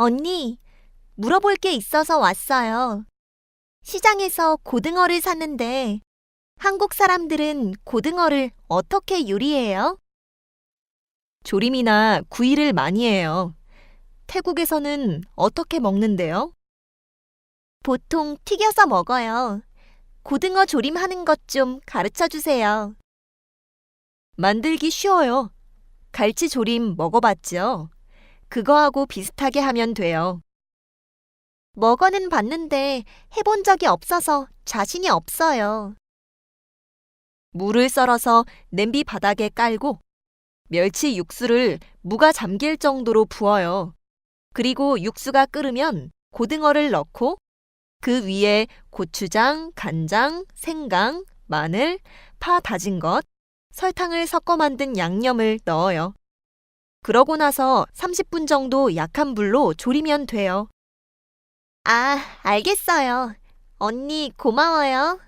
언니, 물어볼 게 있어서 왔어요. 시장에서 고등어를 샀는데 한국 사람들은 고등어를 어떻게 요리해요? 조림이나 구이를 많이 해요. 태국에서는 어떻게 먹는데요? 보통 튀겨서 먹어요. 고등어 조림하는 것 좀 가르쳐 주세요. 만들기 쉬워요. 갈치 조림 먹어봤죠? 그거하고 비슷하게 하면 돼요. 먹어는 봤는데 해본 적이 없어서 자신이 없어요. 물을 썰어서 냄비 바닥에 깔고 멸치 육수를 무가 잠길 정도로 부어요. 그리고 육수가 끓으면 고등어를 넣고 그 위에 고추장, 간장, 생강, 마늘, 파 다진 것, 설탕을 섞어 만든 양념을 넣어요. 그러고 나서 30분 정도 약한 불로 조리면 돼요. 아, 알겠어요. 언니 고마워요.